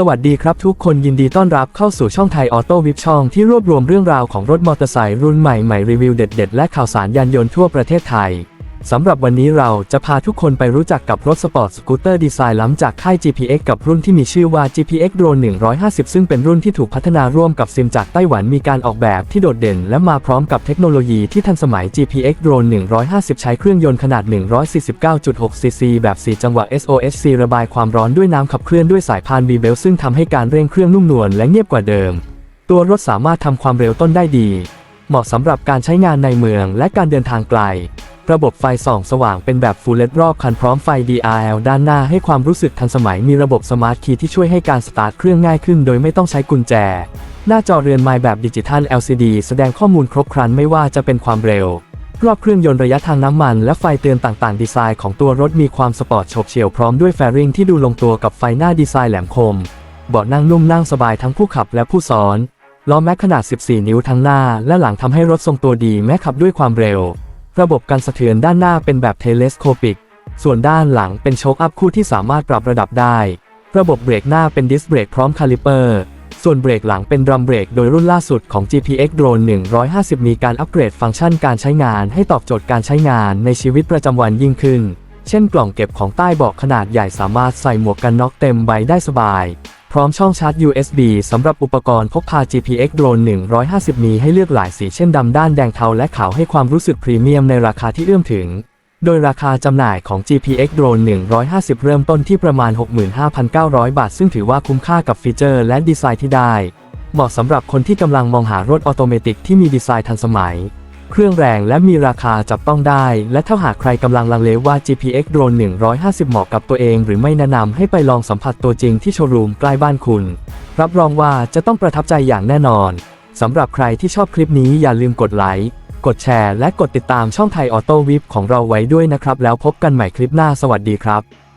สวัสดีครับทุกคนยินดีต้อนรับเข้าสู่ช่องไทยออโต้วิบช่องที่รวบรวมเรื่องราวของรถมอเตอร์ไซค์รุ่นใหม่ใหม่รีวิวเด็ด ๆ และข่าวสารยานยนต์ทั่วประเทศไทย สำหรับวันนี้เราจะพาทุกคนไปรู้จักกับรถสปอร์ตสกูตเตอร์ดีไซน์ล้ำจากค่าย GPX กับรุ่นที่มีชื่อว่า GPX Drone 150 ซึ่งเป็นรุ่นที่ถูกพัฒนาร่วมกับซิมจากไต้หวันมีการออกแบบที่โดดเด่น และมาพร้อมกับเทคโนโลยีที่ทันสมัย GPX Drone 150 ใช้เครื่องยนต์ขนาด 149.6 cc แบบ 4 จังหวะ SOHC ระบายความร้อนด้วยน้ำขับเคลื่อนด้วยสายพาน V-Belt ซึ่งทำให้การเร่งเครื่องนุ่มนวลและเงียบกว่าเดิม ตัวรถสามารถทำความเร็วต้นได้ดี เหมาะสำหรับการใช้งานในเมืองและการเดินทางไกล ระบบไฟส่องสว่างเป็นแบบ Full LED รอบคันพร้อมไฟ DRL ด้านหน้าให้ความรู้สึกทันสมัยมีระบบสมาร์ทคีย์ที่ช่วยให้การสตาร์ทเครื่องง่ายขึ้นโดยไม่ต้องใช้กุญแจ หน้าจอเรือนไม้แบบดิจิทัล LCD แสดงข้อมูลครบครันไม่ว่าจะเป็นความเร็ว รอบเครื่องยนต์ระยะทางน้ำมันและไฟเตือนต่างๆ ดีไซน์ของตัวรถมีความสปอร์ตโฉบเฉี่ยวพร้อมด้วยแฟริงที่ดูลงตัวกับไฟหน้าดีไซน์แหลมคมเบาะนั่งนุ่มนั่งสบายทั้งผู้ขับและผู้ซ้อนล้อแม็กขนาด 14 นิ้วทั้งหน้า และหลังทำให้รถทรงตัวดีแม้ขับด้วยความเร็ว ระบบกันสะเทือนด้านหน้าเป็นแบบเทเลสโคปิก ส่วนด้านหลังเป็นโชคอัพคู่ที่สามารถปรับระดับได้ ระบบเบรกหน้าเป็นดิสเบรกพร้อมคาลิเปอร์ ส่วนเบรกหลังเป็นดรัมเบรกโดยรุ่นล่าสุดของ GPX Drone 150 มีการอัปเกรดฟังก์ชันการใช้งานให้ตอบโจทย์การใช้งานในชีวิตประจำวันยิ่งขึ้น เช่นกล่องเก็บของใต้เบาะขนาดใหญ่สามารถใส่หมวกกันน็อกเต็มใบได้สบาย พร้อมช่องชาร์จ USB สำหรับอุปกรณ์พกพา GPX Drone 150 มีให้เลือกหลายสีเช่นดำด้านแดงเทาและขาวให้ความรู้สึกพรีเมียมในราคาที่เอื้อมถึง โดยราคาจำหน่ายของ GPX Drone 150 เริ่มต้นที่ประมาณ 65,900 บาท ซึ่งถือว่าคุ้มค่ากับฟีเจอร์และดีไซน์ที่ได้ เหมาะสำหรับคนที่กำลังมองหารถออโตเมติกที่มีดีไซน์ทันสมัย เครื่องแรงและมีราคาจับต้องได้ และถ้าหากใครกำลังลังเลว่า GPX Drone 150 เหมาะกับตัวเอง หรือไม่แนะนำให้ไปลองสัมผัสตัวจริงที่โชว์รูมใกล้บ้านคุณ รับรองว่าจะต้องประทับใจอย่างแน่นอนสำหรับใครที่ชอบคลิปนี้อย่าลืมกดไลค์กดแชร์และกดติดตามช่องไทยออโต้วิบของเราไว้ด้วยนะครับ แล้วพบกันใหม่คลิปหน้าสวัสดีครับ